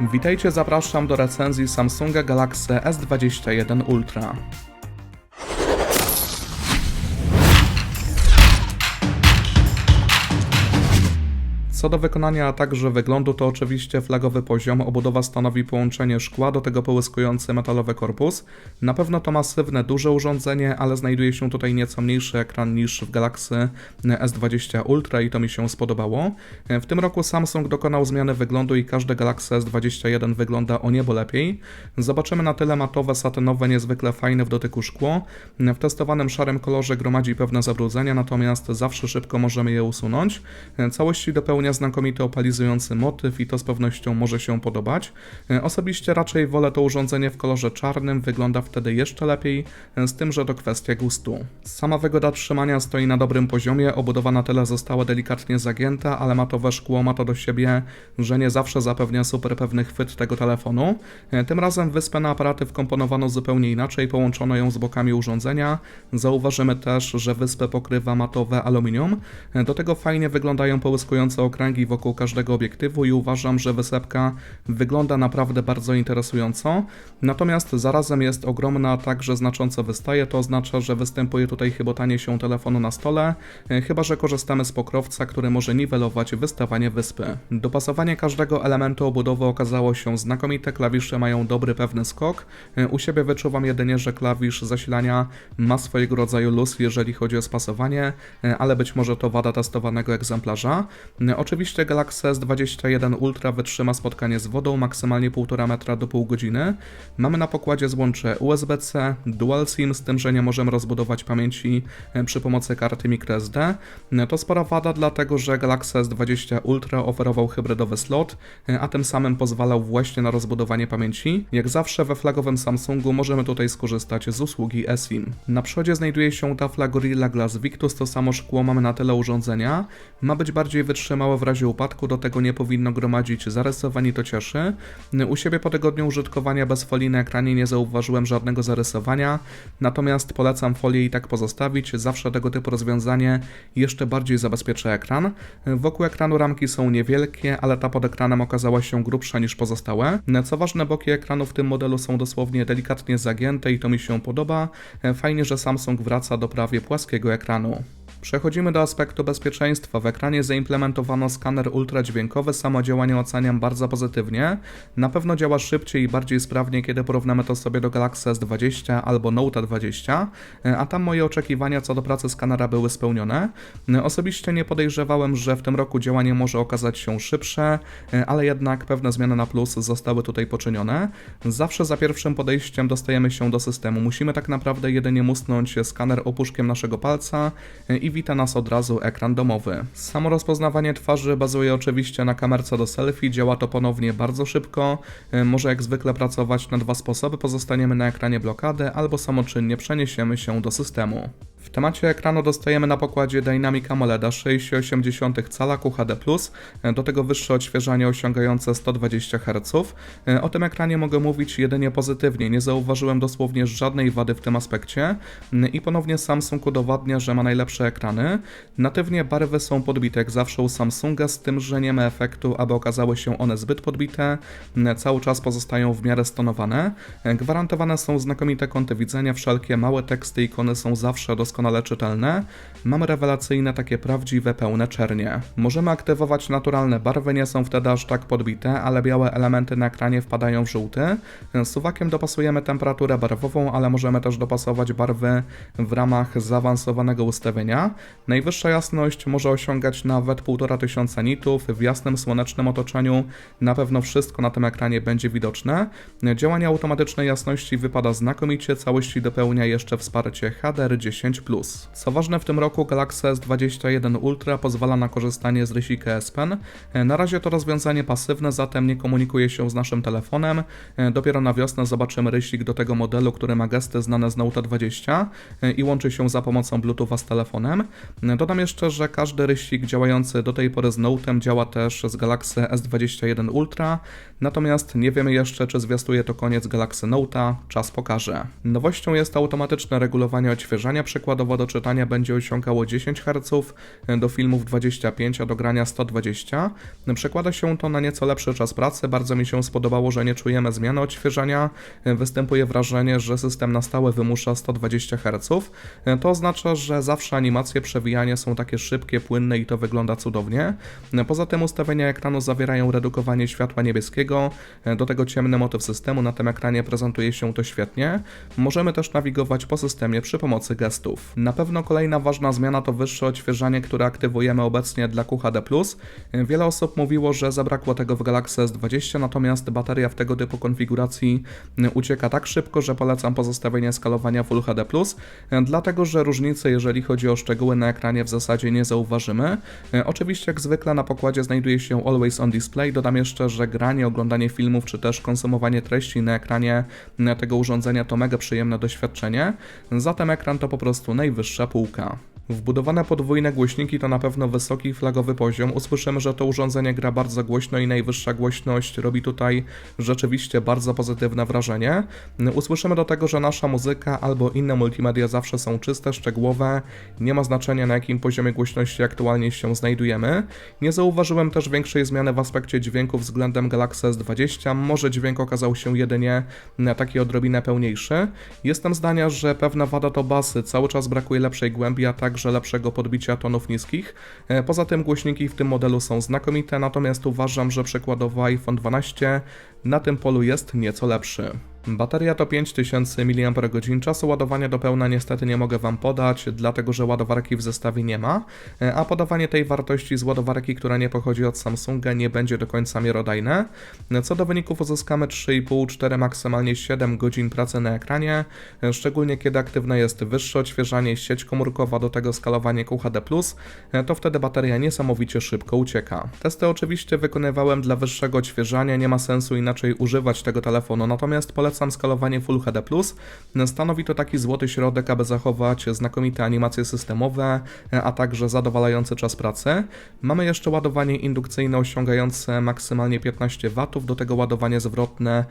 Witajcie, zapraszam do recenzji Samsunga Galaxy S21 Ultra. Co do wykonania, a także wyglądu, to oczywiście flagowy poziom. Obudowa stanowi połączenie szkła, do tego połyskujący metalowy korpus. Na pewno to masywne, duże urządzenie, ale znajduje się tutaj nieco mniejszy ekran niż w Galaxy S20 Ultra i to mi się spodobało. W tym roku Samsung dokonał zmiany wyglądu i każde Galaxy S21 wygląda o niebo lepiej. Zobaczymy na tyle matowe, satynowe, niezwykle fajne w dotyku szkło. W testowanym szarym kolorze gromadzi pewne zabrudzenia, natomiast zawsze szybko możemy je usunąć. Całości dopełnia znakomity opalizujący motyw i to z pewnością może się podobać. E, Osobiście raczej wolę to urządzenie w kolorze czarnym, wygląda wtedy jeszcze lepiej, e, z tym, że to kwestia gustu. Sama wygoda trzymania stoi na dobrym poziomie, obudowa na tyle została delikatnie zagięta, ale matowe szkło ma to do siebie, że nie zawsze zapewnia super pewny chwyt tego telefonu. E, Tym razem wyspę na aparaty wkomponowano zupełnie inaczej, połączono ją z bokami urządzenia. Zauważymy też, że wyspę pokrywa matowe aluminium. Do tego fajnie wyglądają połyskujące okręgi wokół każdego obiektywu i uważam, że wysepka wygląda naprawdę bardzo interesująco. Natomiast zarazem jest ogromna, także znacząco wystaje. To oznacza, że występuje tutaj chybotanie się telefonu na stole, e, chyba że korzystamy z pokrowca, który może niwelować wystawanie wyspy. Dopasowanie każdego elementu obudowy okazało się znakomite. Klawisze mają dobry, pewny skok. E, U siebie wyczuwam jedynie, że klawisz zasilania ma swojego rodzaju luz, jeżeli chodzi o spasowanie, e, ale być może to wada testowanego egzemplarza. E, Oczywiście Galaxy S21 Ultra wytrzyma spotkanie z wodą maksymalnie 1,5 metra do pół godziny. Mamy na pokładzie złącze USB-C, Dual SIM, z tym, że nie możemy rozbudować pamięci e, przy pomocy karty microSD. E, To spora wada, dlatego że Galaxy S20 Ultra oferował hybrydowy slot, e, a tym samym pozwalał właśnie na rozbudowanie pamięci. Jak zawsze we flagowym Samsungu możemy tutaj skorzystać z usługi eSIM. Na przodzie znajduje się tafla Gorilla Glass Victus, to samo szkło mamy na tyle urządzenia. Ma być bardziej wytrzymałe w razie upadku, do tego nie powinno gromadzić zarysowań i to cieszy. U siebie po tygodniu użytkowania bez folii na ekranie nie zauważyłem żadnego zarysowania, natomiast polecam folię i tak pozostawić, zawsze tego typu rozwiązanie jeszcze bardziej zabezpiecza ekran. Wokół ekranu ramki są niewielkie, ale ta pod ekranem okazała się grubsza niż pozostałe. Co ważne, boki ekranu w tym modelu są dosłownie delikatnie zagięte i to mi się podoba. Fajnie, że Samsung wraca do prawie płaskiego ekranu. Przechodzimy do aspektu bezpieczeństwa. W ekranie zaimplementowano skaner ultradźwiękowy, samo działanie oceniam bardzo pozytywnie. Na pewno działa szybciej i bardziej sprawnie, kiedy porównamy to sobie do Galaxy S20 albo Note 20, a tam moje oczekiwania co do pracy skanera były spełnione. Osobiście nie podejrzewałem, że w tym roku działanie może okazać się szybsze, ale jednak pewne zmiany na plus zostały tutaj poczynione. Zawsze za pierwszym podejściem dostajemy się do systemu. Musimy tak naprawdę jedynie musnąć skaner opuszkiem naszego palca i wita nas od razu ekran domowy. Samo rozpoznawanie twarzy bazuje oczywiście na kamerce do selfie, działa to ponownie bardzo szybko. E, Może jak zwykle pracować na dwa sposoby, pozostaniemy na ekranie blokady albo samoczynnie przeniesiemy się do systemu. W temacie ekranu dostajemy na pokładzie Dynamic AMOLED 6,8 cala QHD+, e, do tego wyższe odświeżanie osiągające 120 Hz. E, O tym ekranie mogę mówić jedynie pozytywnie, nie zauważyłem dosłownie żadnej wady w tym aspekcie i ponownie Samsung udowadnia, że ma najlepsze ekrany. Natywnie barwy są podbite jak zawsze u Samsunga, z tym, że nie ma efektu, aby okazały się one zbyt podbite, cały czas pozostają w miarę stonowane. E, Gwarantowane są znakomite kąty widzenia, wszelkie małe teksty i ikony są zawsze doskonale czytelne. Mamy rewelacyjne, takie prawdziwe, pełne czernie. Możemy aktywować naturalne barwy, nie są wtedy aż tak podbite, ale białe elementy na ekranie wpadają w żółty. Suwakiem dopasujemy temperaturę barwową, ale możemy też dopasować barwy w ramach zaawansowanego ustawienia. Najwyższa jasność może osiągać nawet 1500 nitów. W jasnym, słonecznym otoczeniu na pewno wszystko na tym ekranie będzie widoczne. Działanie automatycznej jasności wypada znakomicie, całości dopełnia jeszcze wsparcie HDR10+. Co ważne, w tym roku Galaxy S21 Ultra pozwala na korzystanie z rysika S Pen. Na razie to rozwiązanie pasywne, zatem nie komunikuje się z naszym telefonem. Dopiero na wiosnę zobaczymy rysik do tego modelu, który ma gesty znane z Note 20 i łączy się za pomocą Bluetootha z telefonem. Dodam jeszcze, że każdy rysik działający do tej pory z Note'em działa też z Galaxy S21 Ultra, natomiast nie wiemy jeszcze, czy zwiastuje to koniec Galaxy Note'a, czas pokaże. Nowością jest automatyczne regulowanie odświeżania przykładowo przykładowo do czytania będzie osiągało 10 Hz, do filmów 25, a do grania 120. Przekłada się to na nieco lepszy czas pracy. Bardzo mi się spodobało, że nie czujemy zmiany odświeżania. Występuje wrażenie, że system na stałe wymusza 120 Hz. To oznacza, że zawsze animacje przewijania są takie szybkie, płynne i to wygląda cudownie. Poza tym ustawienia ekranu zawierają redukowanie światła niebieskiego, do tego ciemny motyw systemu, na tym ekranie prezentuje się to świetnie. Możemy też nawigować po systemie przy pomocy gestów. Na pewno kolejna ważna zmiana to wyższe odświeżanie, które aktywujemy obecnie dla QHD+. Wiele osób mówiło, że zabrakło tego w Galaxy S20, natomiast bateria w tego typu konfiguracji ucieka tak szybko, że polecam pozostawienie skalowania Full HD+, dlatego że różnicy, jeżeli chodzi o szczegóły na ekranie w zasadzie nie zauważymy. Oczywiście jak zwykle na pokładzie znajduje się Always on Display, dodam jeszcze, że granie, oglądanie filmów czy też konsumowanie treści na ekranie tego urządzenia to mega przyjemne doświadczenie, zatem ekran to po prostu najwyższa półka. Wbudowane podwójne głośniki to na pewno wysoki flagowy poziom. Usłyszymy, że to urządzenie gra bardzo głośno i najwyższa głośność robi tutaj rzeczywiście bardzo pozytywne wrażenie. Usłyszymy do tego, że nasza muzyka albo inne multimedia zawsze są czyste, szczegółowe, nie ma znaczenia na jakim poziomie głośności aktualnie się znajdujemy. Nie zauważyłem też większej zmiany w aspekcie dźwięku względem Galaxy S20, może dźwięk okazał się jedynie taki odrobinę pełniejszy. Jestem zdania, że pewna wada to basy, cały czas brakuje lepszej głębi, a także lepszego podbicia tonów niskich. E, Poza tym głośniki w tym modelu są znakomite, natomiast uważam, że przykładowo iPhone 12 na tym polu jest nieco lepszy. Bateria to 5000 mAh, czasu ładowania do pełna niestety nie mogę Wam podać, dlatego że ładowarki w zestawie nie ma, e, a podawanie tej wartości z ładowarki, która nie pochodzi od Samsunga nie będzie do końca miarodajne. Co do wyników uzyskamy 3,5, 4, maksymalnie 7 godzin pracy na ekranie, e, szczególnie kiedy aktywne jest wyższe odświeżanie, sieć komórkowa, do tego skalowanie QHD+, e, to wtedy bateria niesamowicie szybko ucieka. Testy oczywiście wykonywałem dla wyższego odświeżania, nie ma sensu inaczej używać tego telefonu, natomiast polecam polecam skalowanie Full HD+. Stanowi to taki złoty środek, aby zachować znakomite animacje systemowe, a także zadowalający czas pracy. Mamy jeszcze ładowanie indukcyjne osiągające maksymalnie 15 W, do tego ładowanie zwrotne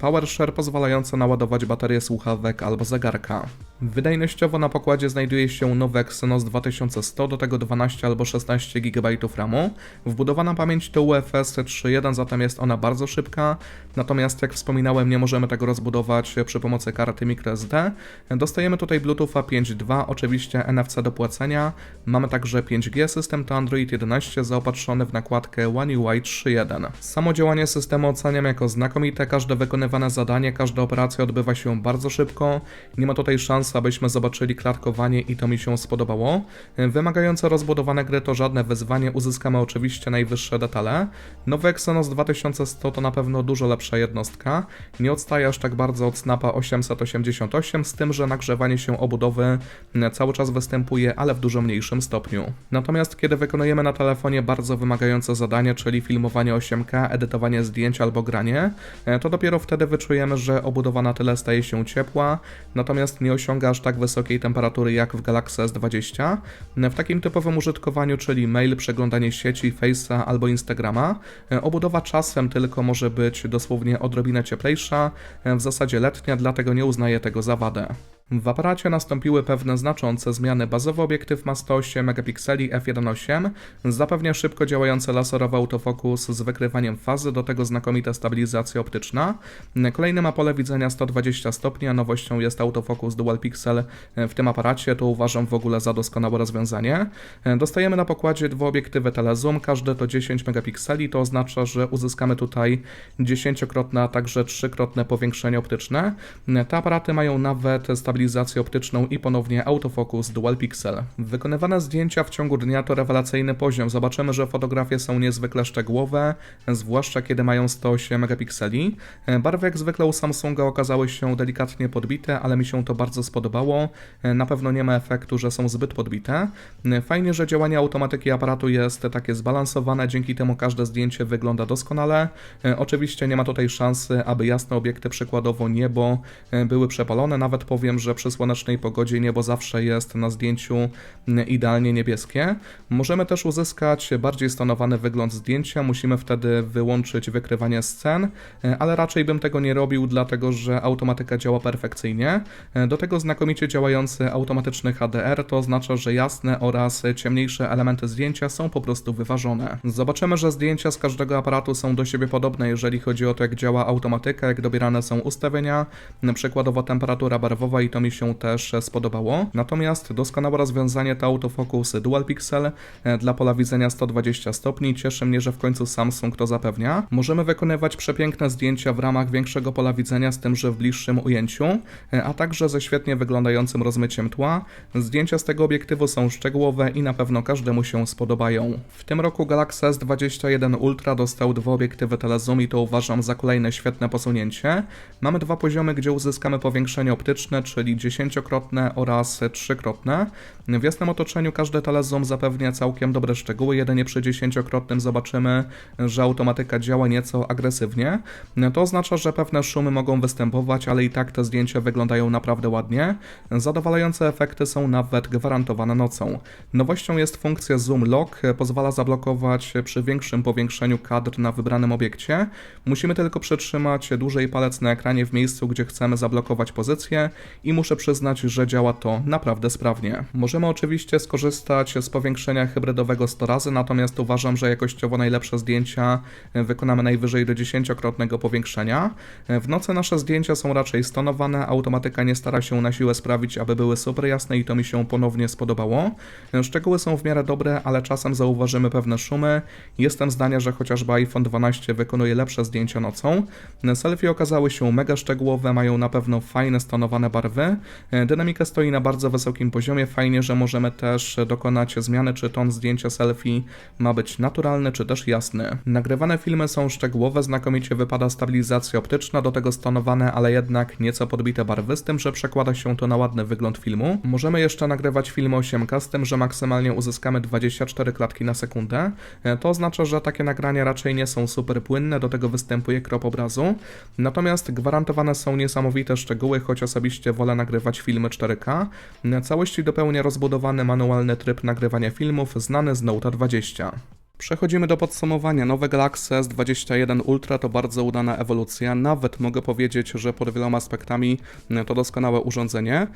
PowerShare pozwalające naładować baterię słuchawek albo zegarka. Wydajnościowo na pokładzie znajduje się nowe Exynos 2100, do tego 12 albo 16 GB RAMu. Wbudowana pamięć to UFS 3.1, zatem jest ona bardzo szybka, natomiast jak wspominałem nie możemy tego rozbudować przy pomocy karty microSD. Dostajemy tutaj Bluetootha 5.2, oczywiście NFC do płacenia. Mamy także 5G, system to Android 11 zaopatrzony w nakładkę One UI 3.1. Samo działanie systemu oceniam jako znakomite, każde wykonywane zadanie, każda operacja odbywa się bardzo szybko. Nie ma tutaj szans, abyśmy zobaczyli klatkowanie i to mi się spodobało. Wymagające rozbudowane gry to żadne wyzwanie, uzyskamy oczywiście najwyższe detale. Nowy Exynos 2100 to na pewno dużo lepsza jednostka. Nie odstaje aż tak bardzo od Snapa 888, z tym, że nagrzewanie się obudowy cały czas występuje, ale w dużo mniejszym stopniu. Natomiast kiedy wykonujemy na telefonie bardzo wymagające zadanie, czyli filmowanie 8K, edytowanie zdjęć albo granie, to dopiero wtedy wyczujemy, że obudowa na tyle staje się ciepła, natomiast nie osiąga aż tak wysokiej temperatury jak w Galaxy S20. W takim typowym użytkowaniu, czyli mail, przeglądanie sieci, Face'a albo Instagrama, obudowa czasem tylko może być dosłownie odrobinę cieplejsza, w zasadzie letnia, dlatego nie uznaję tego za wadę. W aparacie nastąpiły pewne znaczące zmiany. Bazowy obiektyw ma 108 megapikseli f1.8, zapewnia szybko działający laserowy autofokus z wykrywaniem fazy, do tego znakomita stabilizacja optyczna. Kolejny ma pole widzenia 120 stopni, a nowością jest autofokus dual pixel w tym aparacie, to uważam w ogóle za doskonałe rozwiązanie. Dostajemy na pokładzie dwa obiektywy telezoom, każdy to 10 megapikseli, to oznacza, że uzyskamy tutaj 10-krotne, a także 3-krotne powiększenie optyczne. Te aparaty mają nawet stabilizację stabilizację optyczną i ponownie autofokus dual pixel. Wykonywane zdjęcia w ciągu dnia to rewelacyjny poziom. Zobaczymy, że fotografie są niezwykle szczegółowe, zwłaszcza kiedy mają 108 megapikseli. Barwy jak zwykle u Samsunga okazały się delikatnie podbite, ale mi się to bardzo spodobało. Na pewno nie ma efektu, że są zbyt podbite. Fajnie, że działanie automatyki aparatu jest takie zbalansowane, dzięki temu każde zdjęcie wygląda doskonale. Oczywiście nie ma tutaj szansy, aby jasne obiekty, przykładowo niebo, były przepalone. Nawet powiem, że że przy słonecznej pogodzie niebo zawsze jest na zdjęciu mm, idealnie niebieskie. Możemy też uzyskać bardziej stonowany wygląd zdjęcia, musimy wtedy wyłączyć wykrywanie scen, e, ale raczej bym tego nie robił, dlatego że automatyka działa perfekcyjnie. E, Do tego znakomicie działający automatyczny HDR to oznacza, że jasne oraz ciemniejsze elementy zdjęcia są po prostu wyważone. Zobaczymy, że zdjęcia z każdego aparatu są do siebie podobne, jeżeli chodzi o to, jak działa automatyka, jak dobierane są ustawienia, przykładowo temperatura barwowa i to mi się też spodobało. Natomiast doskonałe rozwiązanie to autofocus Dual Pixel e, dla pola widzenia 120 stopni. Cieszy mnie, że w końcu Samsung to zapewnia. Możemy wykonywać przepiękne zdjęcia w ramach większego pola widzenia, z tym, że w bliższym ujęciu, e, a także ze świetnie wyglądającym rozmyciem tła. Zdjęcia z tego obiektywu są szczegółowe i na pewno każdemu się spodobają. W tym roku Galaxy S21 Ultra dostał dwa obiektywy telezoom i to uważam za kolejne świetne posunięcie. Mamy dwa poziomy, gdzie uzyskamy powiększenie optyczne, czyli dziesięciokrotne oraz trzykrotne. W jasnym otoczeniu każdy telezoom zapewnia całkiem dobre szczegóły, jedynie przy dziesięciokrotnym zobaczymy, że automatyka działa nieco agresywnie. To oznacza, że pewne szumy mogą występować, ale i tak te zdjęcia wyglądają naprawdę ładnie. Zadowalające efekty są nawet gwarantowane nocą. Nowością jest funkcja Zoom Lock, pozwala zablokować przy większym powiększeniu kadr na wybranym obiekcie. Musimy tylko przytrzymać dłużej palec na ekranie w miejscu, gdzie chcemy zablokować pozycję i muszę przyznać, że działa to naprawdę sprawnie. Możemy oczywiście skorzystać z powiększenia hybrydowego 100 razy, natomiast uważam, że jakościowo najlepsze zdjęcia wykonamy najwyżej do 10-krotnego powiększenia. W nocy nasze zdjęcia są raczej stonowane, automatyka nie stara się na siłę sprawić, aby były super jasne i to mi się ponownie spodobało. Szczegóły są w miarę dobre, ale czasem zauważymy pewne szumy. Jestem zdania, że chociażby iPhone 12 wykonuje lepsze zdjęcia nocą. Selfie okazały się mega szczegółowe, mają na pewno fajne stonowane barwy. Dynamika stoi na bardzo wysokim poziomie. Fajnie, że możemy też dokonać zmiany, czy ton zdjęcia selfie ma być naturalny, czy też jasny. Nagrywane filmy są szczegółowe, znakomicie wypada stabilizacja optyczna, do tego stonowane, ale jednak nieco podbite barwy, z tym, że przekłada się to na ładny wygląd filmu. Możemy jeszcze nagrywać filmy 8K, z tym, że maksymalnie uzyskamy 24 klatki na sekundę. E, To oznacza, że takie nagrania raczej nie są super płynne, do tego występuje krop obrazu. Natomiast gwarantowane są niesamowite szczegóły, choć osobiście wolę nagrywać filmy 4K. E, Całości dopełnia rozbudowany manualny tryb nagrywania filmów znany z Note 20. Przechodzimy do podsumowania. Nowe Galaxy S21 Ultra to bardzo udana ewolucja. Nawet mogę powiedzieć, że pod wieloma aspektami to doskonałe urządzenie.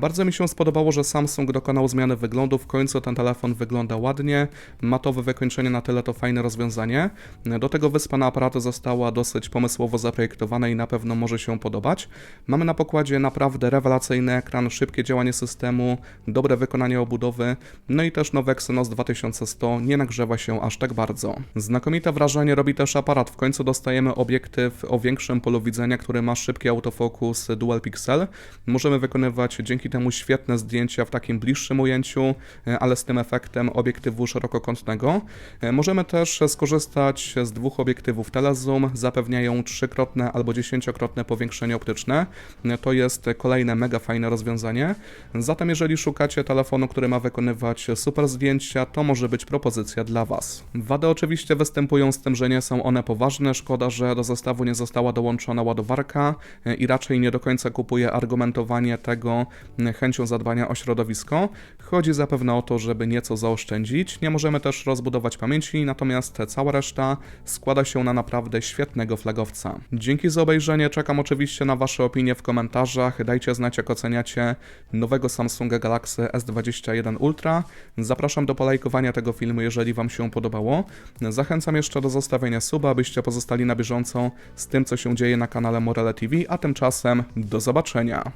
Bardzo mi się spodobało, że Samsung dokonał zmiany wyglądu. W końcu ten telefon wygląda ładnie. Matowe wykończenie na tyle to fajne rozwiązanie. Do tego wyspa na aparaty została dosyć pomysłowo zaprojektowana i na pewno może się podobać. Mamy na pokładzie naprawdę rewelacyjny ekran, szybkie działanie systemu, dobre wykonanie obudowy, no i też nowy Exynos 2100 nie nagrzewa się aż tak bardzo. Znakomite wrażenie robi też aparat. W końcu dostajemy obiektyw o większym polu widzenia, który ma szybki autofokus Dual Pixel. Możemy wykonywać dzięki temu świetne zdjęcia w takim bliższym ujęciu, e, ale z tym efektem obiektywu szerokokątnego. E, Możemy też skorzystać z dwóch obiektywów telezoom, zapewniają trzykrotne albo dziesięciokrotne powiększenie optyczne. E, To jest kolejne mega fajne rozwiązanie. Zatem jeżeli szukacie telefonu, który ma wykonywać super zdjęcia, to może być propozycja dla Was. Wady oczywiście występują z tym, że nie są one poważne. Szkoda, że do zestawu nie została dołączona ładowarka i raczej nie do końca kupuję argumentowanie tego e, chęcią zadbania o środowisko. Chodzi zapewne o to, żeby nieco zaoszczędzić. Nie możemy też rozbudować pamięci, natomiast cała reszta składa się na naprawdę świetnego flagowca. Dzięki za obejrzenie, czekam oczywiście na Wasze opinie w komentarzach. Dajcie znać, jak oceniacie nowego Samsunga Galaxy S21 Ultra. Zapraszam do polajkowania tego filmu, jeżeli Wam się podobało. Zachęcam jeszcze do zostawienia suba, abyście pozostali na bieżąco z tym, co się dzieje na kanale Morele TV, a tymczasem do zobaczenia.